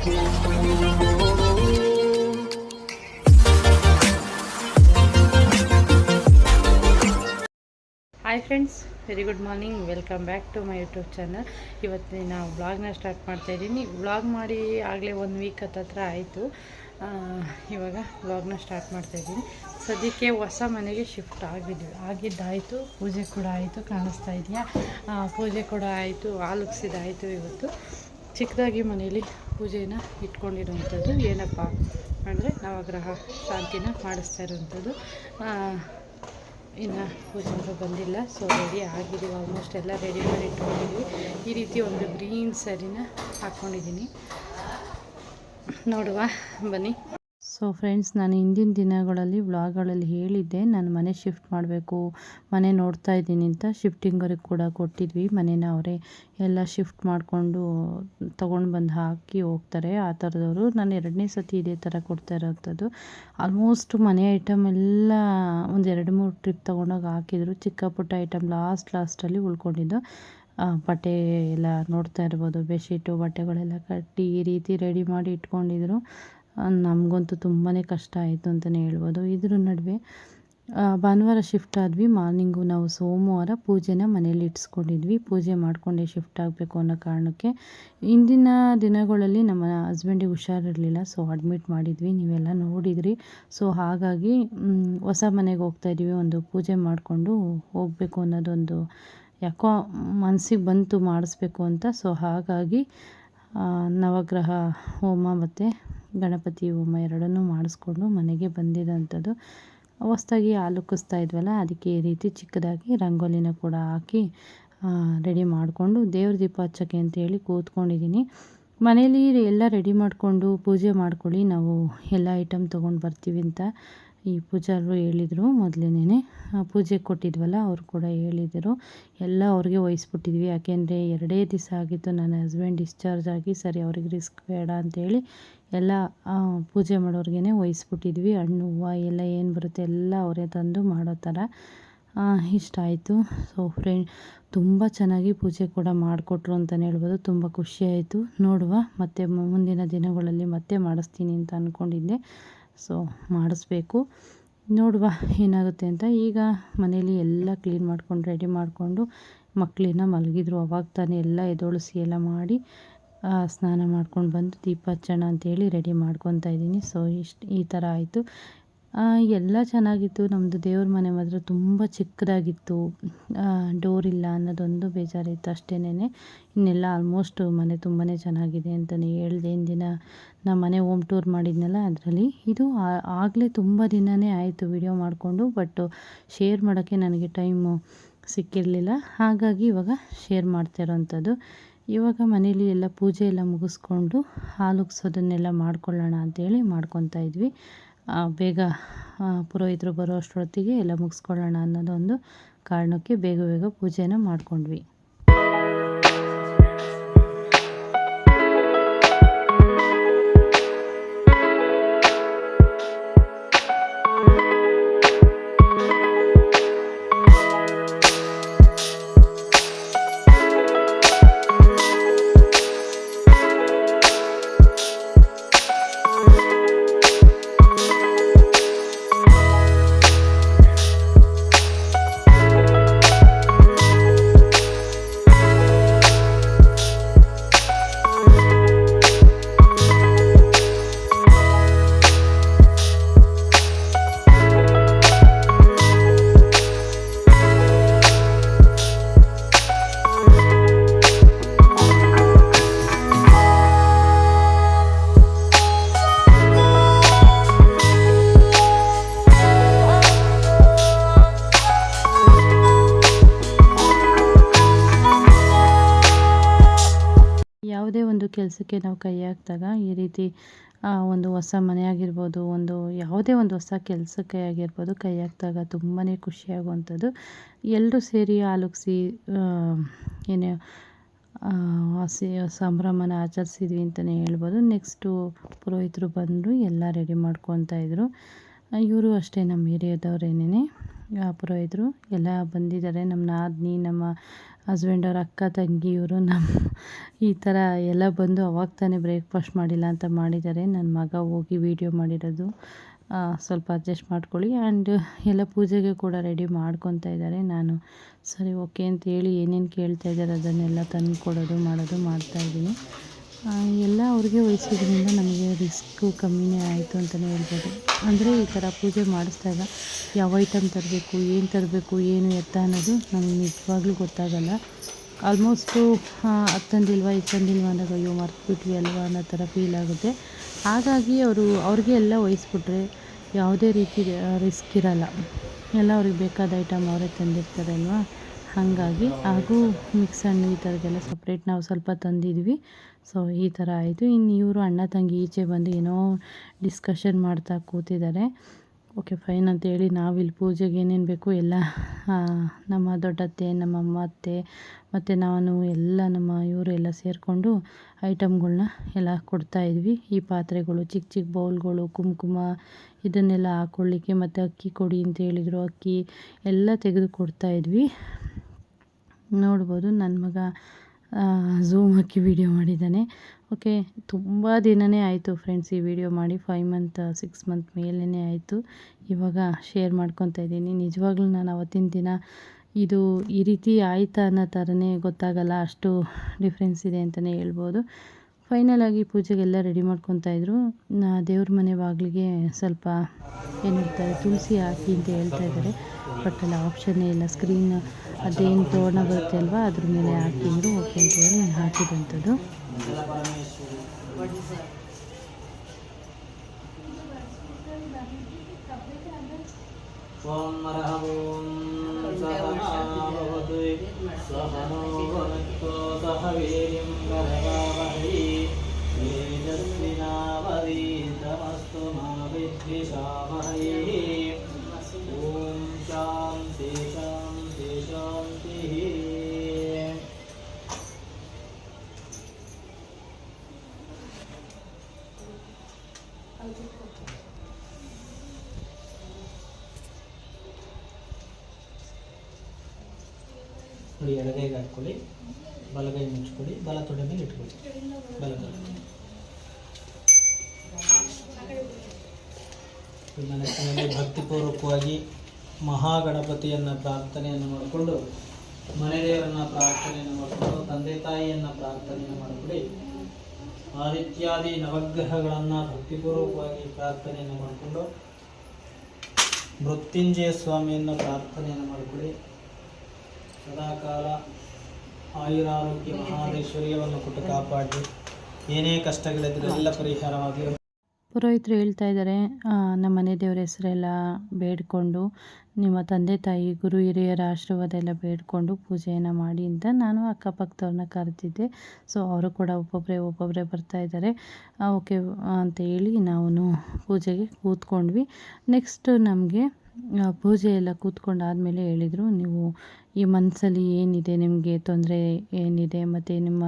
Hi friends very good morning welcome back to my YouTube channel ಇವತ್ತಿನ ವ್ಲಾಗ್ನ start ಮಾಡ್ತಾ ಇದ್ದೀನಿ. ವ್ಲಾಗ್ ಮಾಡಿ ಆಗಲೇ ಒಂದು ವೀಕ್ ಹತ್ತತ್ರ ಆಯಿತು. ಇವಾಗ ವ್ಲಾಗ್ನ ಸ್ಟಾರ್ಟ್ ಮಾಡ್ತಾ ಇದ್ದೀನಿ. ಸದ್ಯಕ್ಕೆ ಹೊಸ ಮನೆಗೆ ಶಿಫ್ಟ್ ಆಗಿದ್ವಿ. ಆಗಿದ್ದಾಯಿತು. ಪೂಜೆ ಕೂಡ ಆಯಿತು, ಕಾಣಿಸ್ತಾ ಇದೆಯಾ? ಪೂಜೆ ಕೂಡ ಆಯಿತು ಆಲುಕ್ಸಿದಾಯಿತು ಇವತ್ತು. ಚಿಕ್ಕದಾಗಿ ಮನೇಲಿ ಪೂಜೆನ ಇಟ್ಕೊಂಡಿರುವಂಥದ್ದು. ಏನಪ್ಪ ಅಂದರೆ ನವಗ್ರಹ ಶಾಂತಿನ ಮಾಡಿಸ್ತಾ ಇರುವಂಥದ್ದು. ಇನ್ನು ಅಂತ ಬಂದಿಲ್ಲ. ಸೊ ರೆಡಿ ಆಗಿದ್ದೀವಿ. ಆಲ್ಮೋಸ್ಟ್ ಎಲ್ಲ ರೆಡಿ ಮಾಡಿ ಇಟ್ಕೊಂಡಿದ್ವಿ ಈ ರೀತಿ ಒಂದು ಗ್ರೀನ್ ಸರಿನ ಹಾಕ್ಕೊಂಡಿದ್ದೀನಿ ನೋಡುವ, ಬನ್ನಿ. ಸೊ ಫ್ರೆಂಡ್ಸ್ ನಾನು ಹಿಂದಿನ ದಿನಗಳಲ್ಲಿ ವ್ಲಾಗ್ಗಳಲ್ಲಿ ಹೇಳಿದ್ದೆ, ನಾನು ಮನೆ ಶಿಫ್ಟ್ ಮಾಡಬೇಕು, ಮನೆ ನೋಡ್ತಾ ಇದ್ದೀನಿ ಅಂತ ಶಿಫ್ಟಿಂಗವ್ರಿಗೆ ಕೂಡ ಕೊಟ್ಟಿದ್ವಿ, ಮನೇನ ಅವರೇ ಎಲ್ಲ ಶಿಫ್ಟ್ ಮಾಡಿಕೊಂಡು ತೊಗೊಂಡು ಬಂದು ಹಾಕಿ ಹೋಗ್ತಾರೆ. ಆ ಥರದವರು ನಾನು ಎರಡನೇ ಸತಿ ಇದೇ ಥರ ಕೊಡ್ತಾ ಇರೋಂಥದ್ದು. ಆಲ್ಮೋಸ್ಟ್ ಮನೆ ಐಟಮ್ ಎಲ್ಲ ಒಂದು ಎರಡು ಮೂರು ಟ್ರಿಪ್ ತೊಗೊಂಡೋಗಿ ಹಾಕಿದ್ರು. ಚಿಕ್ಕ ಪುಟ್ಟ ಐಟಮ್ ಲಾಸ್ಟ್ ಲಾಸ್ಟಲ್ಲಿ ಉಳ್ಕೊಂಡಿದ್ದು. ಬಟ್ಟೆ ಎಲ್ಲ ನೋಡ್ತಾ ಇರ್ಬೋದು ಬೆಡ್ಶೀಟು ಬಟ್ಟೆಗಳೆಲ್ಲ ಕಟ್ಟಿ ಈ ರೀತಿ ರೆಡಿ ಮಾಡಿ ಇಟ್ಕೊಂಡಿದ್ರು. ನಮಗಂತೂ ತುಂಬಾ ಕಷ್ಟ ಆಯಿತು ಅಂತಲೇ ಹೇಳ್ಬೋದು. ಇದ್ರ ನಡುವೆ ಭಾನುವಾರ ಶಿಫ್ಟ್ ಆದ್ವಿ. ಮಾರ್ನಿಂಗು ನಾವು ಸೋಮವಾರ ಪೂಜೆನ ಮನೇಲಿ ಇಟ್ಸ್ಕೊಂಡಿದ್ವಿ. ಪೂಜೆ ಮಾಡಿಕೊಂಡೇ ಶಿಫ್ಟ್ ಆಗಬೇಕು ಅನ್ನೋ ಕಾರಣಕ್ಕೆ ಇಂದಿನ ದಿನಗಳಲ್ಲಿ ನಮ್ಮ ಹಸ್ಬೆಂಡಿಗೆ ಹುಷಾರಿರಲಿಲ್ಲ. ಸೊ ಅಡ್ಮಿಟ್ ಮಾಡಿದ್ವಿ. ನೀವೆಲ್ಲ ನೋಡಿದ್ರಿ. ಸೊ ಹಾಗಾಗಿ ಹೊಸ ಮನೆಗೆ ಹೋಗ್ತಾ ಇದ್ವಿ. ಒಂದು ಪೂಜೆ ಮಾಡಿಕೊಂಡು ಹೋಗಬೇಕು ಅನ್ನೋದೊಂದು ಯಾಕೋ ಮನಸ್ಸಿಗೆ ಬಂತು ಮಾಡಿಸ್ಬೇಕು ಅಂತ. ಸೊ ಹಾಗಾಗಿ ನವಗ್ರಹ, ಹೋಮ ಮತ್ತು ಗಣಪತಿ ಹೋಮ ಎರಡನ್ನೂ ಮಾಡಿಸ್ಕೊಂಡು ಮನೆಗೆ ಬಂದಿರೋಂಥದ್ದು. ಹೊಸ್ದಾಗಿ ಹಾಲುಕ್ಕಿಸ್ತಾ ಇದ್ವಲ್ಲ, ಅದಕ್ಕೆ ಈ ರೀತಿ ಚಿಕ್ಕದಾಗಿ ರಂಗೋಲಿನ ಕೂಡ ಹಾಕಿ ರೆಡಿ ಮಾಡಿಕೊಂಡು ದೇವ್ರ ದೀಪ ಹಚ್ಚೋಕ್ಕೆ ಅಂತೇಳಿ ಕೂತ್ಕೊಂಡಿದ್ದೀನಿ. ಮನೇಲಿ ಎಲ್ಲ ರೆಡಿ ಮಾಡಿಕೊಂಡು ಪೂಜೆ ಮಾಡ್ಕೊಳ್ಳಿ, ನಾವು ಎಲ್ಲ ಐಟಮ್ ತೊಗೊಂಡು ಬರ್ತೀವಿ ಅಂತ ಈ ಪೂಜಾರರು ಹೇಳಿದರು ಮೊದಲನೇ ಪೂಜೆ ಕೊಟ್ಟಿದ್ವಲ್ಲ, ಅವರು ಕೂಡ ಹೇಳಿದರು. ಎಲ್ಲ ಅವ್ರಿಗೆ ವಹಿಸ್ಬಿಟ್ಟಿದ್ವಿ. ಯಾಕೆಂದರೆ ಎರಡೇ ದಿವಸ ಆಗಿತ್ತು, ನನ್ನ ಹಸ್ಬೆಂಡ್ ಡಿಸ್ಚಾರ್ಜ್ ಆಗಿ ಸರಿ ಅವ್ರಿಗೆ ರಿಸ್ಕ್ ಬೇಡ ಅಂತೇಳಿ ಎಲ್ಲ ಪೂಜೆ ಮಾಡೋರ್ಗೆ ವಹಿಸ್ಬಿಟ್ಟಿದ್ವಿ. ಹಣ್ಣು, ಹೂವು ಎಲ್ಲ ಏನು ಬರುತ್ತೆ ಎಲ್ಲ ಅವರೇ ತಂದು ಮಾಡೋ ಥರ ಇಷ್ಟ ಆಯಿತು. ಸೊ ಫ್ರೆಂಡ್ ತುಂಬ ಚೆನ್ನಾಗಿ ಪೂಜೆ ಕೂಡ ಮಾಡಿಕೊಟ್ರು ಅಂತಲೇ ಹೇಳ್ಬೋದು. ತುಂಬ ಖುಷಿಯಾಯಿತು ನೋಡುವ, ಮತ್ತು ಮುಂದಿನ ದಿನಗಳಲ್ಲಿ ಮತ್ತೆ ಮಾಡಿಸ್ತೀನಿ ಅಂತ ಅಂದ್ಕೊಂಡಿದ್ದೆ ಸೊ ಮಾಡಿಸ್ಬೇಕು. ನೋಡುವ ಏನಾಗುತ್ತೆ ಅಂತ. ಈಗ ಮನೇಲಿ ಎಲ್ಲ ಕ್ಲೀನ್ ಮಾಡ್ಕೊಂಡು, ರೆಡಿ ಮಾಡಿಕೊಂಡು ಮಕ್ಕಳನ್ನ ಮಲಗಿದ್ರು. ಅವಾಗ ತಾನೇ ಎಲ್ಲ ಎದೊಳಿಸಿ ಎಲ್ಲ ಮಾಡಿ ಸ್ನಾನ ಮಾಡ್ಕೊಂಡು ಬಂದು ದೀಪ ಹಚ್ಚೋಣ ಅಂತೇಳಿ ರೆಡಿ ಮಾಡ್ಕೊತಾ ಇದ್ದೀನಿ. ಸೊ ಇಷ್ಟು ಈ ಥರ ಆಯಿತು. ಎಲ್ಲ ಚೆನ್ನಾಗಿತ್ತು. ನಮ್ಮದು ದೇವ್ರ ಮನೆ ಮಾತ್ರ ತುಂಬ ಚಿಕ್ಕದಾಗಿತ್ತು. ಡೋರ್ ಇಲ್ಲ ಅನ್ನೋದೊಂದು ಬೇಜಾರಿತ್ತು ಅಷ್ಟೇನೆ ಇನ್ನೆಲ್ಲ ಆಲ್ಮೋಸ್ಟ್ ಮನೆ ತುಂಬಾ ಚೆನ್ನಾಗಿದೆ ಅಂತಲೇ ಹೇಳಿದೆ. ಇಂದಿನ ನಮ್ಮ ಮನೆ ಹೋಮ್ ಟೂರ್ ಮಾಡಿದ್ನಲ್ಲ ಅದರಲ್ಲಿ. ಇದು ಆಗಲೇ ತುಂಬ ದಿನವೇ ಆಯಿತು ವಿಡಿಯೋ ಮಾಡಿಕೊಂಡು ಬಟ್ ಶೇರ್ ಮಾಡೋಕ್ಕೆ ನನಗೆ ಟೈಮು ಸಿಕ್ಕಿರಲಿಲ್ಲ. ಹಾಗಾಗಿ ಇವಾಗ ಶೇರ್ ಮಾಡ್ತಾ ಇರೋವಂಥದ್ದು ಇವಾಗ ಮನೇಲಿ ಎಲ್ಲ ಪೂಜೆ ಎಲ್ಲ ಮುಗಿಸ್ಕೊಂಡು ಹಾಲು ಉಗ್ಸೋದನ್ನೆಲ್ಲ ಮಾಡ್ಕೊಳ್ಳೋಣ ಅಂತೇಳಿ ಮಾಡ್ಕೊತಾ ಇದ್ವಿ. ಬೇಗ ಪುರೋಹಿತರು ಬರೋ ಅಷ್ಟರೊತ್ತಿಗೆ ಎಲ್ಲ ಮುಗಿಸ್ಕೊಳ್ಳೋಣ ಅನ್ನೋದೊಂದು ಕಾರಣಕ್ಕೆ ಬೇಗ ಬೇಗ ಪೂಜೆನ ಮಾಡ್ಕೊಂಡ್ವಿ. ಕೆಲಸಕ್ಕೆ ನಾವು ಕೈ ಹಾಕಿದಾಗ ಈ ರೀತಿ ಒಂದು ಹೊಸ ಮನೆ ಆಗಿರ್ಬೋದು, ಒಂದು ಯಾವುದೇ ಒಂದು ಹೊಸ ಕೆಲಸಕ್ಕೆ ಆಗಿರ್ಬೋದು ಕೈ ಹಾಕಿದಾಗ ತುಂಬಾ ಖುಷಿಯಾಗುವಂಥದ್ದು. ಎಲ್ಲರೂ ಸೇರಿ ಆಲುಗ್ಸಿ ಏನು ಹಸಿ, ಸಂಭ್ರಮನ ಆಚರಿಸಿದ್ವಿ ಅಂತಲೇ ಹೇಳ್ಬೋದು. ನೆಕ್ಸ್ಟು ಪುರೋಹಿತರು ಬಂದರು ಎಲ್ಲ ರೆಡಿ ಮಾಡ್ಕೊತಾ ಇದ್ದರು ಇವರು ಅಷ್ಟೇ ನಮ್ಮ ಏರಿಯಾದವ್ರೇನೇ ಪುರೋಹಿತರು ಎಲ್ಲ ಬಂದಿದ್ದಾರೆ. ನಮ್ಮ ನಾದಿನಿ, ನಮ್ಮ ಹಸ್ಬೆಂಡ್ ಅವ್ರ ಅಕ್ಕ, ತಂಗಿ, ಇವರು ನಮ್ಮ ಈ ಥರ ಎಲ್ಲ ಬಂದು ಅವಾಗ ತಾನೇ ಬ್ರೇಕ್ಫಾಸ್ಟ್ ಮಾಡಿಲ್ಲ ಅಂತ ಮಾಡಿದ್ದಾರೆ. ನನ್ನ ಮಗ ಹೋಗಿ ವೀಡಿಯೋ ಮಾಡಿರೋದು. ಸ್ವಲ್ಪ ಅಡ್ಜಸ್ಟ್ ಮಾಡ್ಕೊಳ್ಳಿ. ಆ್ಯಂಡ್ ಎಲ್ಲ ಪೂಜೆಗೆ ಕೂಡ ರೆಡಿ ಮಾಡ್ಕೊತಾ ಇದ್ದಾರೆ. ನಾನು, ಸರಿ ಓಕೆ ಅಂತ ಹೇಳಿ ಏನೇನು ಕೇಳ್ತಾ ಇದ್ದಾರೆ ಅದನ್ನೆಲ್ಲ ತಂದು ಕೊಡೋದು ಮಾಡೋದು ಮಾಡ್ತಾಯಿದ್ದೀನಿ ಎಲ್ಲ ಅವ್ರಿಗೆ ವಹಿಸಿದ್ರಿಂದ ನಮಗೆ ರಿಸ್ಕು ಕಮ್ಮಿನೇ ಆಯಿತು ಅಂತಲೇ ಹೇಳ್ಬೋದು. ಅಂದರೆ ಈ ಥರ ಪೂಜೆ ಮಾಡಿಸಿದಾಗ ಯಾವ ಐಟಮ್ ತರಬೇಕು, ಏನು ತರಬೇಕು, ಏನು ಎತ್ತ ಅನ್ನೋದು ನಮಗೆ ನಿಜವಾಗ್ಲೂ ಗೊತ್ತಾಗಲ್ಲ. ಆಲ್ಮೋಸ್ಟು ಅದು ಇತ್ತಂದಿಲ್ವಾ ಅನ್ನೋದು ಅಯ್ಯೋ ಮರ್ತ್ಬಿಟ್ವಿ ಅಲ್ವಾ ಅನ್ನೋ ಥರ ಫೀಲ್ ಆಗುತ್ತೆ. ಹಾಗಾಗಿ ಅವರು, ಅವ್ರಿಗೆ ಎಲ್ಲ ವಹಿಸ್ಬಿಟ್ರೆ ಯಾವುದೇ ರೀತಿ ರಿಸ್ಕ್ ಇರಲ್ಲ. ಎಲ್ಲ ಅವ್ರಿಗೆ ಬೇಕಾದ ಐಟಮ್ ಅವರೇ ತಂದಿರ್ತಾರೆ ಅಲ್ವಾ? ಹಾಗಾಗಿ, ಹಾಗೂ ಮಿಕ್ಸ್ ಹಣ್ಣು ಈ ಥರದ್ದೆಲ್ಲ ಸಪ್ರೇಟ್ ನಾವು ಸ್ವಲ್ಪ ತಂದಿದ್ವಿ. ಸೊ, ಈ ಥರ ಆಯಿತು. ಇನ್ನು ಇವರು ಅಣ್ಣ ತಂಗಿ ಈಚೆ ಬಂದು ಏನೋ ಡಿಸ್ಕಷನ್ ಮಾಡ್ತಾ ಕೂತಿದ್ದಾರೆ. ಓಕೆ ಫೈನ್ ಅಂತೇಳಿ ನಾವಿಲ್ಲಿ ಪೂಜೆಗೆ ಏನೇನು ಬೇಕು ಎಲ್ಲ ನಮ್ಮ ದೊಡ್ಡತ್ತೆ, ನಮ್ಮ ಅಮ್ಮ ಅತ್ತೆ ಮತ್ತು ನಾನು ಎಲ್ಲ ನಮ್ಮ ಇವರು ಎಲ್ಲ ಸೇರಿಕೊಂಡು ಐಟಮ್ಗಳನ್ನ ಎಲ್ಲ ಕೊಡ್ತಾಯಿದ್ವಿ ಈ ಪಾತ್ರೆಗಳು ಚಿಕ್ಕ ಚಿಕ್ಕ ಬೌಲ್ಗಳು, ಕುಂಕುಮ ಇದನ್ನೆಲ್ಲ ಹಾಕ್ಕೊಳ್ಳಿಕ್ಕೆ ಮತ್ತು ಅಕ್ಕಿ ಕೊಡಿ ಅಂತ ಹೇಳಿದರು. ಅಕ್ಕಿ ಎಲ್ಲ ತೆಗೆದು ಕೊಡ್ತಾಯಿದ್ವಿ ನೋಡ್ಬೋದು ನನ್ನ ಮಗ ಝೂಮ್ ಹಾಕಿ ವಿಡಿಯೋ ಮಾಡಿದ್ದಾನೆ. ಓಕೆ ತುಂಬ ದಿನವೇ ಆಯಿತು ಫ್ರೆಂಡ್ಸ್ ಈ ವಿಡಿಯೋ ಮಾಡಿ. ಫೈವ್ ಮಂತ್ ಸಿಕ್ಸ್ ಮಂತ್ ಮೇಲೇ ಆಯಿತು. ಇವಾಗ ಶೇರ್ ಮಾಡ್ಕೊತಾ ಇದ್ದೀನಿ. ನಿಜವಾಗ್ಲೂ ನಾನು ಅವತ್ತಿನ ದಿನ ಇದು ಈ ರೀತಿ ಆಯಿತಾ ಅನ್ನೋ ಥರನೇ ಗೊತ್ತಾಗಲ್ಲ. ಅಷ್ಟು ಡಿಫ್ರೆನ್ಸ್ ಇದೆ ಅಂತಲೇ ಹೇಳ್ಬೋದು. ಫೈನಲ್ ಆಗಿ ಪೂಜೆಗೆಲ್ಲ ರೆಡಿ ಮಾಡ್ಕೊತಾ ಇದ್ರು. ದೇವ್ರ ಮನೆ ಬಾಗಿಲಿಗೆ ಸ್ವಲ್ಪ ಏನು ಹೇಳ್ತಾರೆ, ತುಳಸಿ ಹಾಕಿ ಅಂತ ಹೇಳ್ತಾ ಇದ್ದಾರೆ. ಬಟ್ ಅಲ್ಲಿ ಆಪ್ಷನ್ನೇ ಇಲ್ಲ. ಸ್ಕ್ರೀನ್ ಅದೇನು ತೋರಣ ಬರುತ್ತೆ ಅಲ್ವಾ, ಅದ್ರ ಮೇಲೆ ಹಾಕಿದ್ರು. ಓಕೆ ಅಂತ ಹೇಳಿ ಹಾಕಿದಂಥದ್ದು ఓం అర్హం సహనాభవతు సహనో భునక్తో సహ వీర్యం కరవావహై తేజస్వినావరీతమస్తు మా విద్విషామహై ఓం శాంతి శాంతి ನೋಡಿ ಎಡಗೈಗೆ ಹಾಕ್ಕೊಳ್ಳಿ, ಬಲಗೈ ಮುಚ್ಕೊಳ್ಳಿ, ಬಲ ತೊಡೆ ಮೇಲೆ ಇಟ್ಕೊಳ್ಳಿ ಬಲಗೈ ಮನಸ್ಸಿನಲ್ಲಿ ಭಕ್ತಿಪೂರ್ವಕವಾಗಿ ಮಹಾಗಣಪತಿಯನ್ನು ಪ್ರಾರ್ಥನೆಯನ್ನು ಮಾಡಿಕೊಂಡು, ಮನೆದೇವರನ್ನ ಪ್ರಾರ್ಥನೆಯನ್ನು ಮಾಡಿಕೊಂಡು, ತಂದೆ ತಾಯಿಯನ್ನು ಪ್ರಾರ್ಥನೆಯನ್ನು ಮಾಡಿಕೊಳ್ಳಿ. ಆದಿತ್ಯಾದಿ ನವಗ್ರಹಗಳನ್ನು ಭಕ್ತಿಪೂರ್ವಕವಾಗಿ ಪ್ರಾರ್ಥನೆಯನ್ನು ಮಾಡಿಕೊಂಡು, ಮೃತ್ಯುಂಜಯ ಸ್ವಾಮಿಯನ್ನು ಪ್ರಾರ್ಥನೆಯನ್ನು ಮಾಡಿಕೊಳ್ಳಿ. ಸದಾಕಾಲ ಆಯುರಾರೋಗ್ಯ ಮಹಾದೇಶ್ವರ್ಯವನ್ನು ಕೊಟ್ಟು ಕಾಪಾಡಿ. ಏನೇ ಕಷ್ಟಗಳಿದ್ರೆ ಎಲ್ಲ ಪರಿಹಾರವಾಗಲಿ ಪುರೋಹಿತರು ಹೇಳ್ತಾ ಇದ್ದಾರೆ ನಮ್ಮ ಮನೆ ದೇವರ ಹೆಸರೆಲ್ಲ ಬೇಡಿಕೊಂಡು, ನಿಮ್ಮ ತಂದೆ ತಾಯಿ, ಗುರು ಹಿರಿಯರ ಆಶೀರ್ವಾದ ಎಲ್ಲ ಬೇಡಿಕೊಂಡು ಪೂಜೆಯನ್ನು ಮಾಡಿ ಅಂತ ನಾನು ಅಕ್ಕಪಕ್ಕದವ್ರನ್ನ ಕರೆದಿದ್ದೆ. ಸೊ ಅವರು ಕೂಡ ಒಬ್ಬೊಬ್ಬರೇ ಒಬ್ಬೊಬ್ಬರೇ ಬರ್ತಾ ಇದ್ದಾರೆ. ಓಕೆ ಅಂತ ಹೇಳಿ ನಾವು ಪೂಜೆಗೆ ಕೂತ್ಕೊಂಡ್ವಿ. ನೆಕ್ಸ್ಟು ನಮಗೆ ಪೂಜೆ ಎಲ್ಲ ಕೂತ್ಕೊಂಡಾದಮೇಲೆ ಹೇಳಿದರು, ನೀವು ಈ ಮನಸ್ಸಲ್ಲಿ ಏನಿದೆ, ನಿಮಗೆ ತೊಂದರೆ ಏನಿದೆ ಮತ್ತು ನಿಮ್ಮ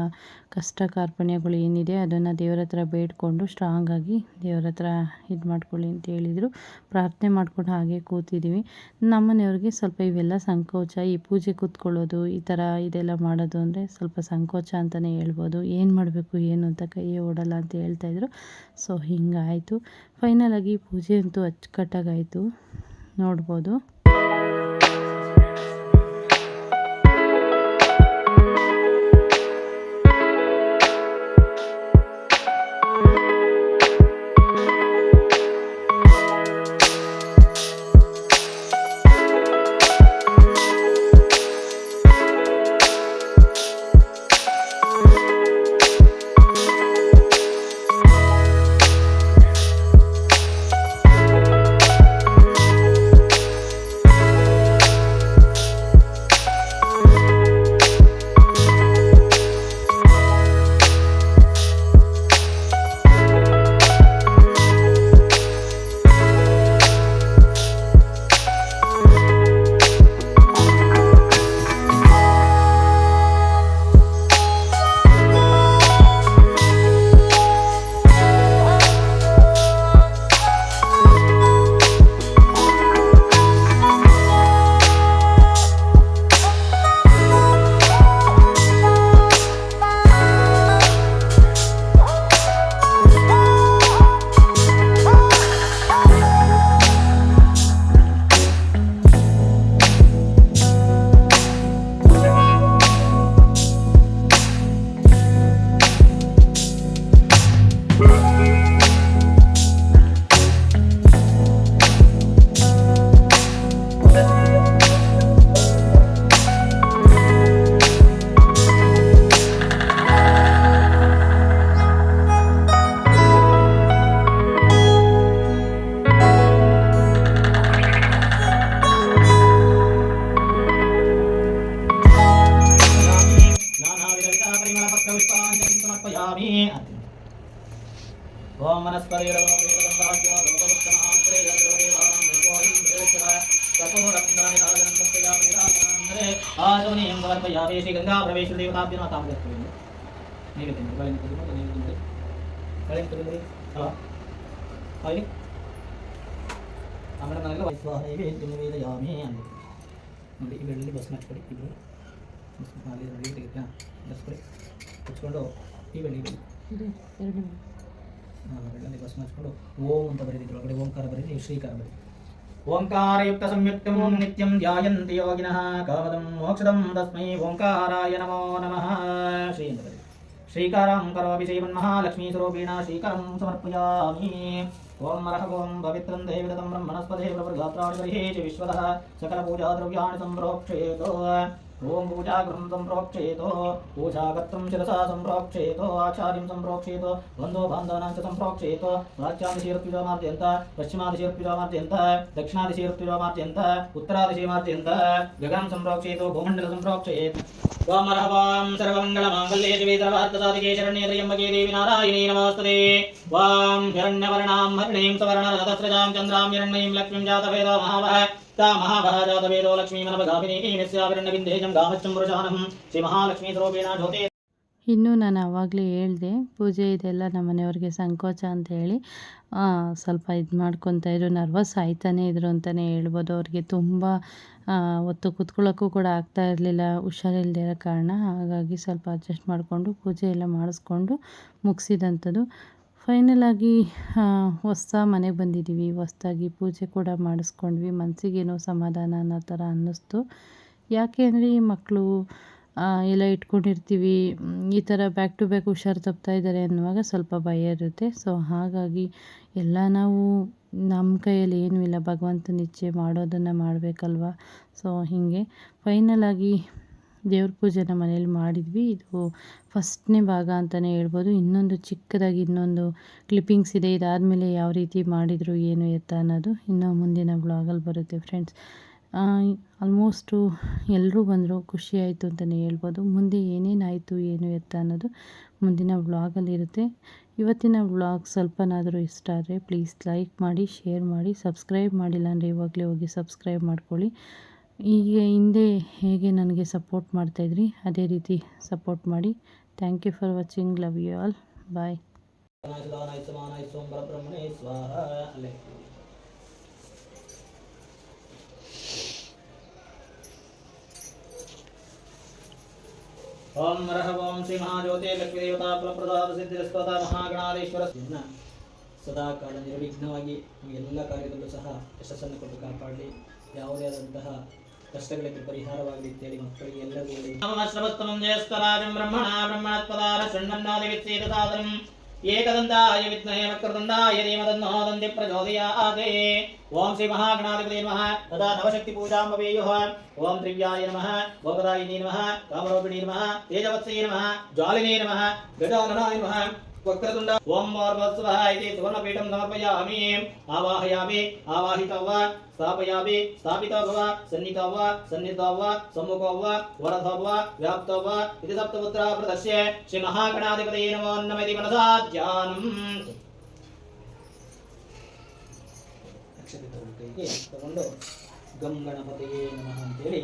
ಕಷ್ಟ ಕಾರ್ಪಣ್ಯಗಳು ಏನಿದೆ ಅದನ್ನು ದೇವರ ಹತ್ರ ಬೇಡಿಕೊಂಡು ಸ್ಟ್ರಾಂಗಾಗಿ ದೇವರ ಹತ್ರ ಇದು ಮಾಡ್ಕೊಳ್ಳಿ ಅಂತ ಹೇಳಿದರು. ಪ್ರಾರ್ಥನೆ ಮಾಡ್ಕೊಂಡು ಹಾಗೆ ಕೂತಿದ್ದೀವಿ ನಮ್ಮನೆಯವ್ರಿಗೆ ಸ್ವಲ್ಪ ಇವೆಲ್ಲ ಸಂಕೋಚ, ಈ ಪೂಜೆ ಕೂತ್ಕೊಳ್ಳೋದು, ಈ ಥರ ಇದೆಲ್ಲ ಮಾಡೋದು ಅಂದರೆ ಸ್ವಲ್ಪ ಸಂಕೋಚ ಅಂತಲೇ ಹೇಳ್ಬೋದು. ಏನು ಮಾಡಬೇಕು, ಏನು ಅಂತ ಕೈಯೇ ಓಡಲ್ಲ ಅಂತ ಹೇಳ್ತಾಯಿದ್ರು ಸೊ ಹಿಂಗಾಯಿತು. ಫೈನಲ್ ಆಗಿ ಪೂಜೆ ಅಂತೂ ಅಚ್ಚುಕಟ್ಟಾಗಾಯಿತು. ನೋಡ್ಬೋದು. ನಿಂತು ಮತ್ತೆ ನೀರು ತಿಂದು ಬಳಿ ತಿಂದು ಹಲೋ ಹಾಗೆ ಆಮೇಲೆ ನನಗೆ ವೈಶ್ವಾಹೇವಿ ವೇದಯಾಮಿ ಅಂದೆ ನೋಡಿ ಈ ಬೆಳ್ಳಿ ಬಸ್ ಹಚ್ಕೊಡಿ ಇಬ್ಬರು ಬಸ್ ಅಲ್ಲಿ ರೆಡಿ ತೆಗಿತ್ಯಾ ಬಸ್ಕೊಡಿ ಹಚ್ಕೊಂಡು ಈ ಬೆಳ್ಳಿ ಬೆಳ್ಳಲ್ಲಿ ಬಸ್ ಹಚ್ಕೊಂಡು ಓಂ ಅಂತ ಬರೀದಿದ್ರು. ಒಳಗಡೆ ಓಂಕಾರ ಬರೀರಿ ಶ್ರೀಕಾರ ಬರೀ ಓಂಕಾರಯುಕ್ತ ಸಂಯುಕ್ತಂ ನಿತ್ಯಂ ಧ್ಯಾಯಂತಿ ಯೋಗಿನಃ ಕಾಮದಂ ಮೋಕ್ಷದಂ ತಸ್ಮೈ ಓಂಕಾರಾಯ ನಮೋ ನಮಃ. श्रीकारं करोमि करोभिषैवन्महालक्ष्मीस्वरूपेण श्रीकरं समर्पयामि। ॐ मरः ॐ पवित्रं देविदतं ब्रह्मणस्पदे प्रभृगात्राणि बर्हे च विश्वतः सकलपूजाद्रव्याणि सम्प्रोक्षेतो ॐ पूजागृहं सम्प्रोक्षेतो पूजाकर्तुं शिरसा सम्प्रोक्षेतो आचार्यं सम्प्रोक्षेतो बन्धुबान्धवानां च सम्प्रोक्षेतो वाच्यादिशिरत्विजामार्जयन्त पश्चिमादिशिरत्विजामार्जयन्त दक्षिणादिशिरत्विजामार्जयन्त उत्तरादिशिमार्जयन्त, गगनं सम्प्रोक्षेतो भूमण्डलं सम्प्रोक्षयेत् వామరహవాం సర్వమంగళమాంగళ్యే వేదవార్తసాదికే శరణ్యే త్రయంబకే దేవి నారాయణీ నమోస్తదే వాం హిరణ్యవర్ణాం హరిణీం సవర్ణరథస్రజాం చంద్రాం హిరణ్యీం లక్ష్మీం జాతవేద మహావహ తా మహాభాజాతవేదో లక్ష్మీమనవగామినీ నిస్యావిరణ్యవిందేజం గామచ్చం వృజానం శ్రీమహాలక్ష్మీస్వరూపేణ ಇನ್ನು ನಾನು ಆವಾಗಲೇ ಹೇಳಿದೆ, ಪೂಜೆ ಇದೆಲ್ಲ ನಮ್ಮ ಮನೆಯವ್ರಿಗೆ ಸಂಕೋಚ ಅಂತ ಹೇಳಿ ಸ್ವಲ್ಪ ಇದು ಮಾಡ್ಕೊತಾ ಇದ್ರು, ನರ್ವಸ್ ಆಯ್ತಾನೇ ಇದ್ರು ಅಂತಲೇ ಹೇಳ್ಬೋದು. ಅವ್ರಿಗೆ ತುಂಬ ಹೊತ್ತು ಕೂತ್ಕೊಳ್ಳೋಕ್ಕೂ ಕೂಡ ಆಗ್ತಾ ಇರಲಿಲ್ಲ ಹುಷಾರಿಲ್ಲದೆ ಇರೋ ಕಾರಣ. ಹಾಗಾಗಿ ಸ್ವಲ್ಪ ಅಡ್ಜಸ್ಟ್ ಮಾಡಿಕೊಂಡು ಪೂಜೆ ಎಲ್ಲ ಮಾಡಿಸ್ಕೊಂಡು ಮುಗಿಸಿದಂಥದ್ದು. ಫೈನಲಾಗಿ ಹೊಸ ಮನೆಗೆ ಬಂದಿದ್ದೀವಿ ಹೊಸ್ದಾಗಿ ಪೂಜೆ ಕೂಡ ಮಾಡಿಸ್ಕೊಂಡ್ವಿ. ಮನಸ್ಸಿಗೇನೋ ಸಮಾಧಾನ ಅನ್ನೋ ಥರ ಅನ್ನಿಸ್ತು. ಯಾಕೆ ಅಂದರೆ ಈ ಮಕ್ಕಳು ಎಲ್ಲ ಇಟ್ಕೊಂಡಿರ್ತೀವಿ. ಈ ಥರ ಬ್ಯಾಕ್ ಟು ಬ್ಯಾಕ್ ಹುಷಾರು ತಪ್ತಾ ಇದ್ದಾರೆ ಅನ್ನುವಾಗ ಸ್ವಲ್ಪ ಭಯ ಇರುತ್ತೆ. ಸೊ ಹಾಗಾಗಿ ಎಲ್ಲ ನಾವು ನಮ್ಮ ಕೈಯಲ್ಲಿ ಏನೂ ಇಲ್ಲ. ಭಗವಂತನ ಇಚ್ಛೆ ಮಾಡೋದನ್ನು ಮಾಡಬೇಕಲ್ವ? ಸೊ ಹೀಗೆ ಫೈನಲ್ ಆಗಿ ದೇವ್ರ ಪೂಜೆನ ಮನೇಲಿ ಮಾಡಿದ್ವಿ. ಇದು ಫಸ್ಟ್ನೇ ಭಾಗ ಅಂತಲೇ ಹೇಳ್ಬೋದು. ಇನ್ನೊಂದು ಚಿಕ್ಕದಾಗಿ ಇನ್ನೊಂದು ಕ್ಲಿಪ್ಪಿಂಗ್ಸ್ ಇದೆ. ಇದಾದಮೇಲೆ ಯಾವ ರೀತಿ ಮಾಡಿದರು ಏನು ಎತ್ತ ಅನ್ನೋದು ಇನ್ನು ಮುಂದಿನ ಬ್ಲಾಗಲ್ಲಿ ಬರುತ್ತೆ ಫ್ರೆಂಡ್ಸ್ ಆಲ್ಮೋಸ್ಟು ಎಲ್ಲರೂ ಬಂದರು, ಖುಷಿ ಆಯಿತು ಅಂತಲೇ ಹೇಳ್ಬೋದು. ಮುಂದೆ ಏನೇನಾಯಿತು, ಏನು ಎತ್ತ ಅನ್ನೋದು ಮುಂದಿನ ವ್ಲಾಗಲ್ಲಿ ಇರುತ್ತೆ ಇವತ್ತಿನ ವ್ಲಾಗ್ ಸ್ವಲ್ಪನಾದರೂ ಇಷ್ಟ ಆದರೆ ಪ್ಲೀಸ್ ಲೈಕ್ ಮಾಡಿ ಶೇರ್ ಮಾಡಿ ಸಬ್ಸ್ಕ್ರೈಬ್ ಮಾಡಿಲ್ಲ ಅಂದರೆ ಇವಾಗಲೇ ಹೋಗಿ ಸಬ್ಸ್ಕ್ರೈಬ್ ಮಾಡ್ಕೊಳ್ಳಿ. ಈಗ ಹಿಂದೆ ಹೇಗೆ ನನಗೆ ಸಪೋರ್ಟ್ ಮಾಡ್ತಾಯಿದ್ರಿ ಅದೇ ರೀತಿ ಸಪೋರ್ಟ್ ಮಾಡಿ. Thank you for watching love you all bye ಓಂ ನರಹ ಓಂ ಶ್ರೀ ಮಹಾಜ್ಯೋತಿ ಲಕ್ಷ್ಮೀದೇವತಾ ಫಲಪ್ರದಾದ ಸಿದ್ಧಿರಸ್ತದ ಮಹಾಗಣಾಧೀಶ್ವರ ಸದಾ ಕಾಲ ನಿರ್ವಿಘ್ನವಾಗಿ ಎಲ್ಲ ಕಾರ್ಯದಲ್ಲೂ ಸಹ ಯಶಸ್ಸನ್ನು ಕೊಟ್ಟು ಕಾಪಾಡಲಿ ಯಾವುದೇ ಆದಂತಹ ಕಷ್ಟಗಳಿಗೆ ಪರಿಹಾರವಾಗಲಿ ಅಂತೇಳಿ ಮಕ್ಕಳಿಗೆ ಎಲ್ಲರಿಗೂ ಒಳ್ಳೆಯ ನಮಸ್ತಮಂ ಜಯಸ್ತರಾಜಂ ಬ್ರಹ್ಮಣ ಬ್ರಹ್ಮಣತ್ಪದಾರ ಷಣ್ಣನ್ನಾದಿ ವಿಚ್ಛೇದ ಸಾಧನಂ ಏಕದಂತಾಯ ವಿದ್ಮಹೇ ವಕ್ರದಂದಾಯ ಧೀಮತನ್ನೋ ದಂದಿ ಪ್ರಚೋದಯಾತೆ ಓಂ ಶ್ರೀ ಮಹಾಗಣಾಧಿಪತಿ ನಮಃ ತದಾ ನವಶಕ್ತಿ ಪೂಜಾಂ ಭವೇಯುಃ ಓಂ ತ್ರಿವ್ಯಾಯ ನಮಃ ಭೋಗದಾಯಿನಿ ನಮಃ ಕಾಮರೋಪಿಣಿ ನಮಃ ತೇಜವತ್ಸೇ ನಮಃ ಜ್ವಾಲಿನೇ ನಮಃ ಗಜಾನನಾಯ ನಮಃ ವಕ್ರತುಂಡ ಓಂ ವಾರ್ವತ್ಸವಃ ಇತಿ ಸುವರ್ಣಪೀಠಂ ಸಮರ್ಪಯಾಮಿ ಆವಾಹಯಾಮಿ ಆವಾಹಿತೋ ವಾ ಸ್ಥಾಪಯಾಮಿ ಸ್ಥಾಪಿತೋ ಭವ ಸನ್ನಿತೋ ವಾ ಸನ್ನಿಧೋ ವಾ ಸಮ್ಮುಖೋ ವಾ ವರಧೋ ವಾ ವ್ಯಾಪ್ತೋ ವಾ ಇತಿ ಸಪ್ತಪುತ್ರ ಪ್ರದರ್ಶ್ಯ ಶ್ರೀ ಮಹಾಗಣಾಧಿಪತಯೇ ನಮೋ ನಮಃ ಮನಸಾ ಧ್ಯಾನಂ ಅಕ್ಷತೆ ತಗೊಂಡು ಕೈಗೆ ತಗೊಂಡು ಗಂ ಗಣಪತಿಯೇ ನಮಃ ಅಂತೇಳಿ